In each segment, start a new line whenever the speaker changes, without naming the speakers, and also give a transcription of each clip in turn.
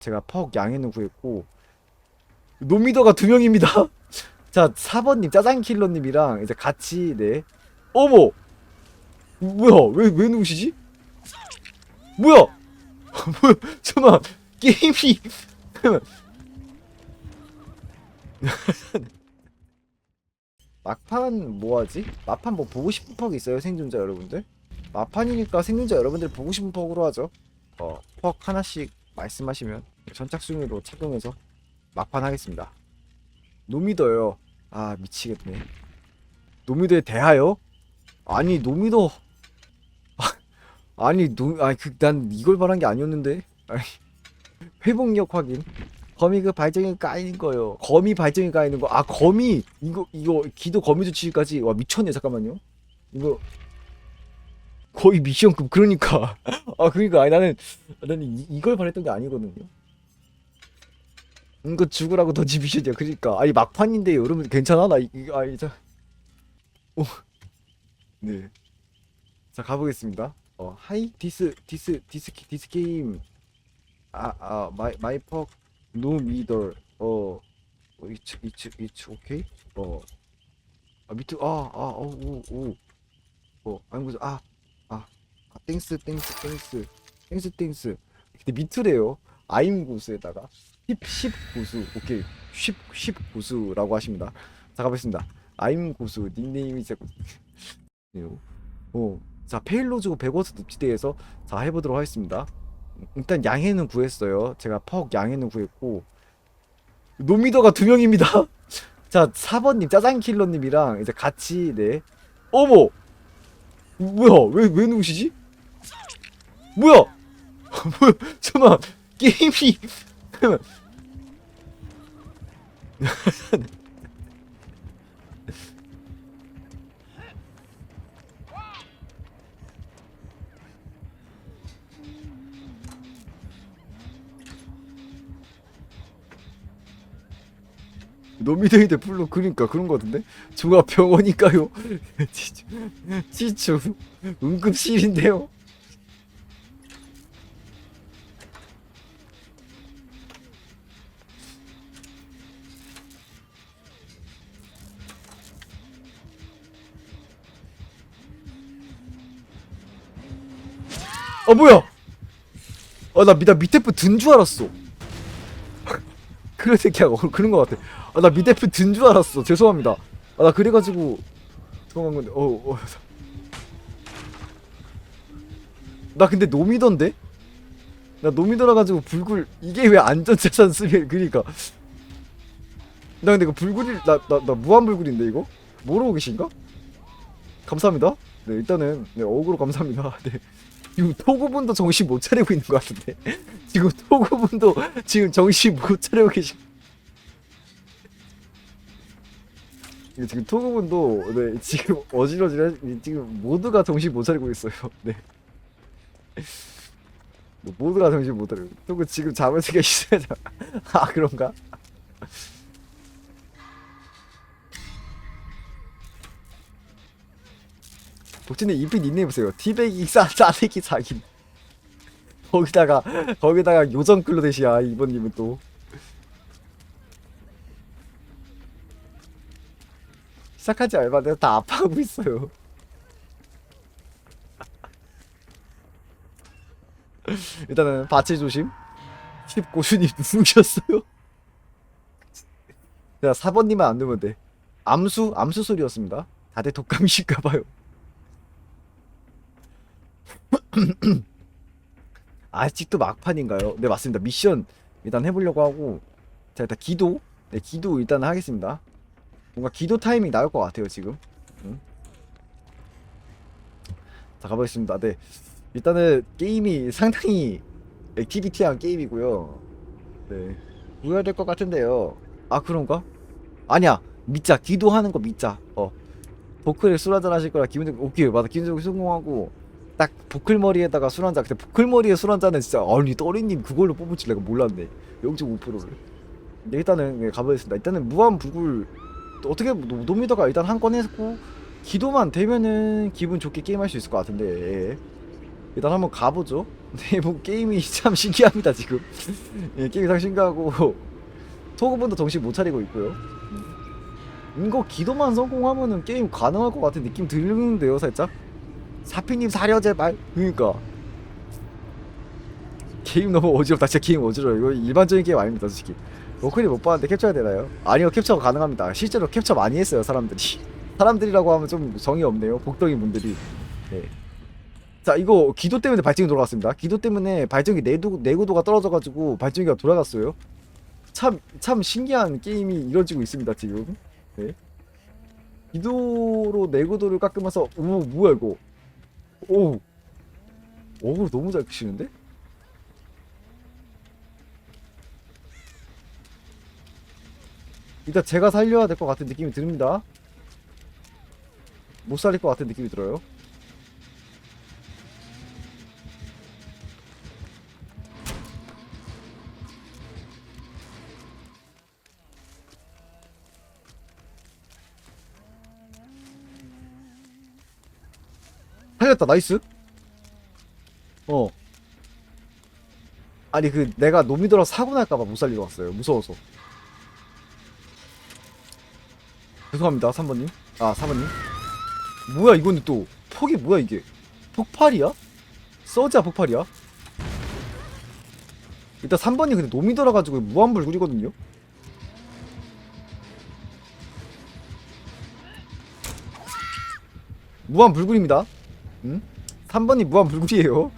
제가 퍽 양해는 구했고 노미더가 두 명입니다. 자 4번님 짜장킬러님이랑 이제 같이 네. 어머! 뭐야? 왜 왜 누구시지? 뭐야? 뭐야? 잠깐 게임이! 막판 뭐하지? 막판 뭐 보고 싶은 퍽 있어요 생존자 여러분들? 막판이니까 생존자 여러분들 보고 싶은 퍽으로 하죠. 어, 퍽 하나씩 말씀하시면 선착순위로 착용해서 막판 하겠습니다. 노미더요. 아 미치겠네. 노미더에 대하여? 아니 노미더. 아, 아니 노 아니 그 난 이걸 말한 게 아니었는데. 아니, 회복력 확인. 거미 그 발정이 까이는 거요. 거미 발정이 까이는 거아 거미! 이거 이거 기도 거미 조치까지. 와 미쳤네 잠깐만요. 이거 거의 미션급. 그러니까. 아 그러니까. 아니 나는 나는 이, 이걸 바랬던 게 아니거든요 이거 죽으라고 던지 미션이야. 그러니까. 아니 막판인데 여러분 괜찮아? 나 이- 이거 아니 자. 오. 네. 자 가보겠습니다. 어 하이 디스 디스 디스 기- 디스 게임. 아아 마이 마이 퍽 노 미더 어. 이츠 이츠 이츠 오케이. 어아 미트 아아오오어 아이고 아아. 아, 땡스 땡스 땡스. 땡스 땡스. 근데 미트래요. 아임 고수에다가 10 10 고수 오케이 10 10 고수라고 하십니다. 자 가보겠습니다. 아임 고수 닉네임이 자꾸 어, 자 페일로즈 100워트 늪지대에서 자 해보도록 하겠습니다. 일단 양해는 구했어요. 제가 퍽 양해는 구했고 노미더가 두 명입니다. 자 4번님 짜장킬러님이랑 이제 같이 네 어머 뭐야 왜 왜 누구시지? 뭐야 뭐야 잠깐 게임이 노미데이드 풀로 그러니까 그런 거 같은데? 종합병원이니까요? 지추 지추 응급실인데요 아 뭐야? 아나 나 밑에 분 든 줄 알았어. 그런 새끼야. 어, 그런 거 같아. 아, 나 밑에 든줄 알았어. 죄송합니다. 아, 나 그래가지고 도망간 건데. 어, 어. 나 근데 노미던데? 나 노미더라 가지고 불굴 이게 왜 안전자산 쓰면 그니까. 나 근데 이거 불굴이 나나 나 무한 불굴인데 이거? 모르고 계신가? 감사합니다. 네 일단은 네 어그로 감사합니다. 네 지금 토구분도 정신 못 차리고 있는 것 같은데. 지금 토구분도 지금 정신 못 차리고 계신 지금 토구분도 네 지금 어지러지래 지금 모두가 정신 못 차리고 있어요. 네. 뭐, 모두가 정신 못 차리고 토구 지금 잠을 지가 있어야 아 그런가 복진님 인핀 닉네임 보세요. 티백이 싸 싸대기 사기. 거기다가 거기다가 요정 클로데시아 이번님은 또. 시작하지 얼마 내가 다 아파하고 있어요. 일단은 바치 조심. 10고수님 누구셨어요? 자 4번님만 안 누면 돼. 암수 암수 소리였습니다. 다들 독감이실까봐요 아직도 막판인가요? 네 맞습니다. 미션 일단 해보려고 하고 자 일단 기도 네 기도 일단 하겠습니다. 뭔가 기도 타이밍 나올 것 같아요 지금. 응? 자 가보겠습니다. 네 일단은 게임이 상당히 액티비티한 게임이고요. 네 보여야 될 것 같은데요. 아 그런가? 아니야 믿자 기도하는 거 믿자. 어 보크에 술 한잔 하실 거라 기분 좋게 오케이 맞아 기분 좋게 성공하고 딱 보클머리에다가 술 한잔 근데 보클머리에 술 한잔은 진짜 아니 떠리님 그걸로 뽑을 줄 내가 몰랐네 0.5%를 네, 일단은 네, 가보겠습니다 일단은 무한 불굴 또 어떻게 노- 노미더가 일단 한 건 했고 기도만 되면은 기분 좋게 게임할 수 있을 것 같은데 예. 일단 한번 가보죠 네, 뭐 게임이 참 신기합니다 지금. 예, 게임이 참 신기하고 토그분도 정신 못 차리고 있고요. 음. 이거 기도만 성공하면은 게임 가능할 것 같은 느낌 들는데요, 살짝. 사피님 사려 제발. 그러니까 게임 너무 어지럽다. 진짜 게임 어지러워. 이거 일반적인 게임 아닙니다, 솔직히. 로컬이 못 봤는데 캡처가 되나요? 아니요, 캡처가 가능합니다. 실제로 캡처 많이 했어요, 사람들이. 사람들이라고 하면 좀 정이 없네요, 복덩이 분들이. 네. 자, 이거 기도 때문에 발전기 돌아갔습니다. 기도 때문에 발전기 내구, 내구도가 떨어져가지고 발전기가 돌아갔어요. 참, 참 신기한 게임이 이루어지고 있습니다, 지금. 네. 기도로 내구도를 깎으면서, 오, 뭐야, 이거. 오. 오, 너무 잘 크시는데? 일단 제가 살려야 될 것 같은 느낌이 듭니다. 못 살릴 것 같은 느낌이 들어요. 살렸다 나이스. 어. 아니 그 내가 놈이더라 사고 날까봐 못 살리러 왔어요. 무서워서. 죄송합니다 3번님. 아 4번님. 뭐야 이건 또. 폭이 뭐야 이게? 폭발이야? 서지야 폭발이야? 일단 3번이 근데 놈이 들어가지고 무한불굴이거든요? 무한불굴입니다 응? 3번이 무한불굴이에요.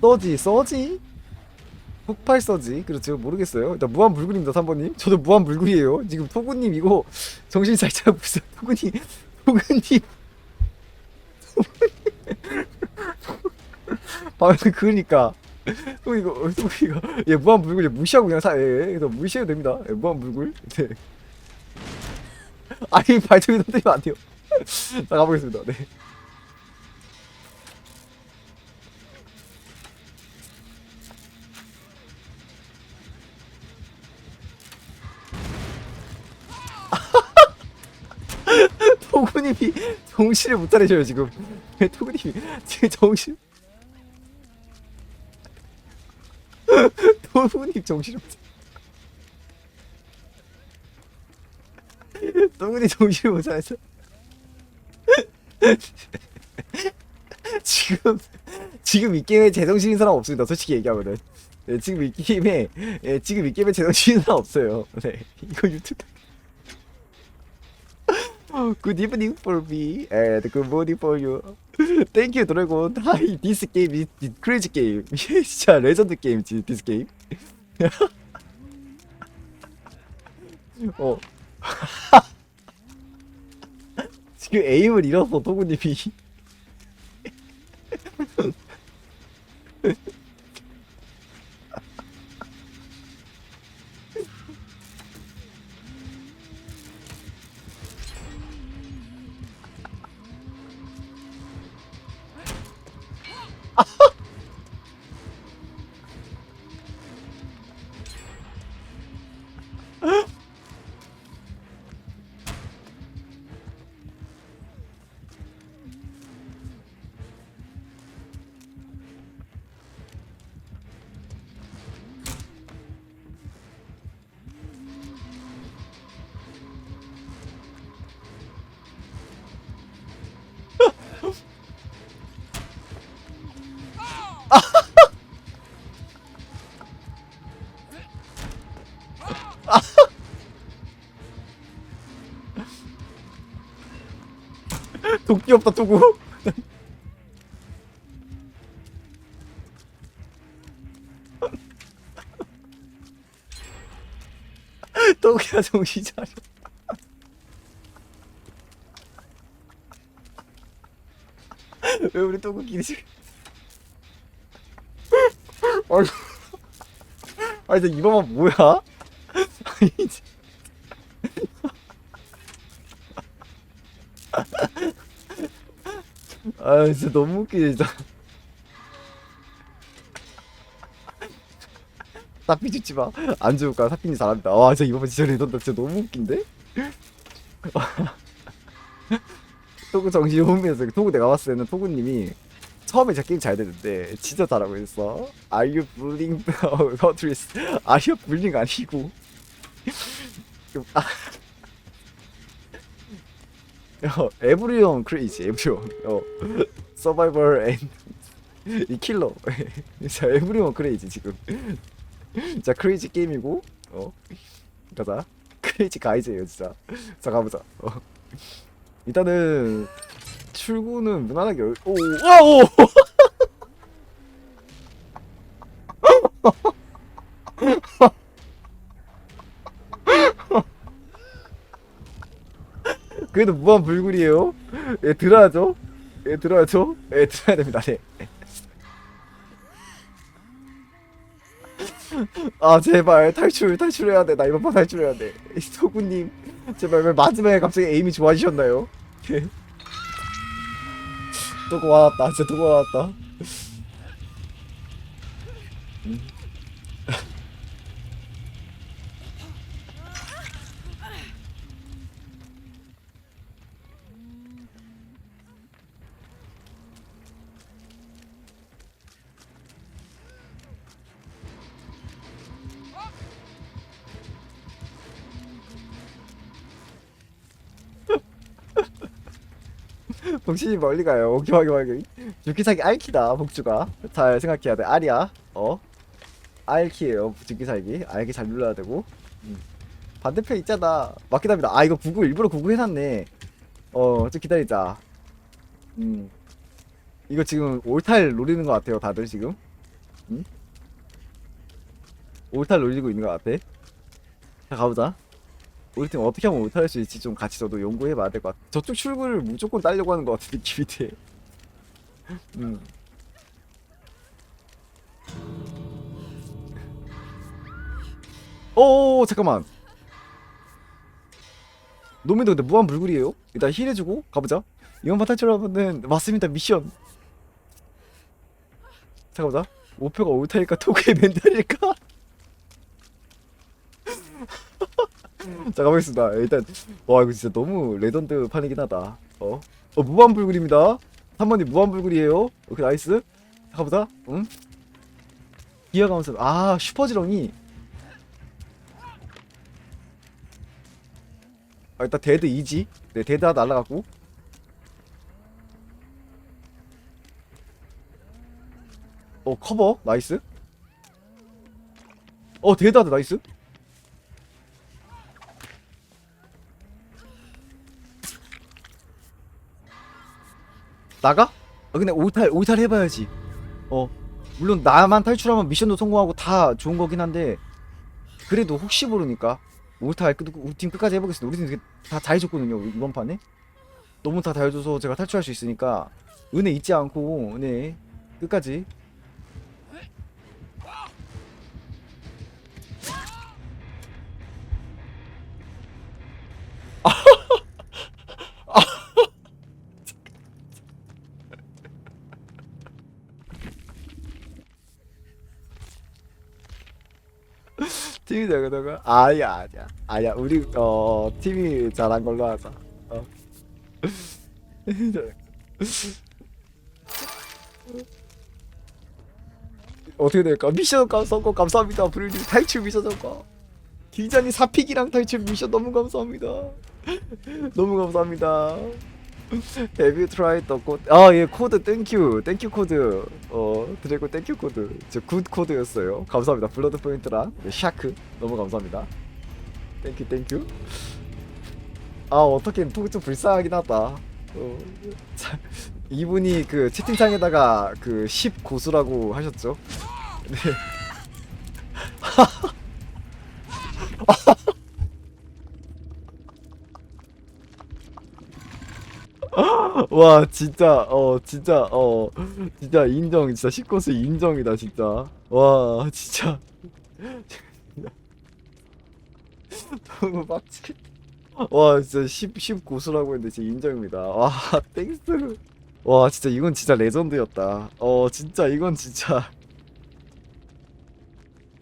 서지 서지? 폭발 서지? 그렇죠 모르겠어요. 일단 무한불굴입니다 3번님 저도 무한불굴이에요. 지금 토구님 이거 정신 잘 차리고 있어요. 토구님 토구님. 방금 그러니까. 또 이거 또 이거. 예 무한 불굴 예, 무시하고 그냥 사 예, 예, 그래서 무시해도 됩니다. 예, 무한 불굴 네. 아니 발전기 터뜨리면 안 돼요. 자 가보겠습니다. 네 정신을 못 차리셔요 지금. 왜 토구님이 지금 정신. 토구님 정신을 못 차려 토구님 정신을 못 차려서 지금 지금 이 게임에 제정신인 사람 없습니다 솔직히 얘기하면은. 네, 지금 이 게임에 예, 지금 이 게임에 제정신인 사람 없어요. 네 이거 유튜브 Good evening for me and good morning for you. Thank you, Dragon. Hi, this game is crazy game. 진짜 레전드 게임이지, this game. 어. 지금 에임을 잃어서 도구님이. 도끼 없다, 도구. 도끼야, 정신 차려. 왜 우리 도구끼리 지금. 아이고. 아니, 저 이번만 뭐야? 아니, 진짜. 아 진짜 너무 웃기네 진짜 사피 죽지 마 안 죽을까 사피님 잘한다 와 진짜 이번 진짜 레전드 진짜 너무 웃긴데 토구 정신 혼미해서 토구 내가 봤을 때는 토구님이 처음에 저 게임 잘 되는데 진짜 잘하고 있어. Are you bullying? 어, 버트리스. Are you bullying 아니고. 아. 어, everyone crazy, everyone. 어, survivor and 이 킬러. 자, everyone crazy 지금. 자, crazy 게임이고, 어, 가자. crazy 가이즈예요, 진짜. 자, 가보자. 어. 일단은 출구는 무난하게 열... 오, 와, 오! 그래도 무한 불굴이에요. 예, 들어야죠. 예, 들어야죠. 예, 들어야 됩니다. 네. 아, 제발 탈출, 탈출해야 돼. 나 이번 판 탈출해야 돼. 소구님, 제발 왜 마지막에 갑자기 에임이 좋아지셨나요? 예. 또 고마웠다. 진짜 또 고마웠다. 복신이 멀리 가요. 오케이, 오케이, 오케이. 죽기사기 알키다, 복주가. 잘 생각해야 돼. 알이야. 어? 알키예요, 죽기사기. 알기 잘 눌러야 되고. 음. 반대편 있잖아. 합니다. 아, 이거 구글, 일부러 구글 해놨네. 어, 좀 기다리자. 음. 이거 지금 올탈 노리는 것 같아요, 다들 지금. 음? 올탈 노리고 있는 것 같아. 자, 가보자. 우리 팀 어떻게 하면 올탈할 수 있지 좀 같이 저도 연구해봐야 될 것 같아. 저쪽 출구를 무조건 따려고 하는 것 같은 느낌이 돼. 음. 오 잠깐만. 노민도 근데 무한 불굴이에요? 일단 힐 해주고 가보자. 이번 판 탈출하면은 맞습니다 미션. 잠깐보자. 목표가 올탈일까 토크의 멘탈일까? 자 가보겠습니다. 일단 와 이거 진짜 너무 레전드 판이긴 하다. 어, 어 무한 불굴입니다. 3번이 무한 불굴이에요. 오케이 나이스. 자, 가보자. 응? 기어가면서 아 슈퍼지렁이. 아 일단 데드 이지. 네 데드 하나 날라갔고. 어 커버 나이스. 어 데드 하나 나이스. 나가? 아, 근데 오탈 오탈 해봐야지. 어 물론 나만 탈출하면 미션도 성공하고 다 좋은 거긴 한데 그래도 혹시 모르니까 오탈 끝 우리 팀 끝까지 해보겠습니다. 우리 팀 되게 다 잘해줬거든요 이번 판에. 너무 다 잘해줘서 제가 탈출할 수 있으니까 은혜 잊지 않고 은혜 끝까지. 팀이 되거든요. 아니야 아니야 아니야 우리 어 팀이 잘한 걸로 하자. 어. 어떻게 될까? 미션 감 성공 감사합니다. 브릴님 탈출 미션 성공. 기자님 사픽이랑 탈출 미션 너무 감사합니다. 너무 감사합니다. 데뷔 트라이 더 코드 아예 코드. 땡큐 땡큐 코드. 어 드래곤 땡큐 코드. 저굿 코드였어요. 감사합니다. 블러드 포인트랑 네, 샤크. 너무 감사합니다. 땡큐 땡큐 아 어떻게 좀 불쌍하긴 하다. 어, 자, 이분이 그 채팅창에다가 그 10 고수라고 하셨죠? 네 와 진짜 어 진짜 어 진짜 인정 진짜 10코스 인정이다 진짜. 와 진짜. 너무 빡치겠다. 와 진짜 10, 10고수라고 했는데 진짜 인정입니다. 와 땡스. 와 진짜 이건 진짜 레전드였다. 어 진짜 이건 진짜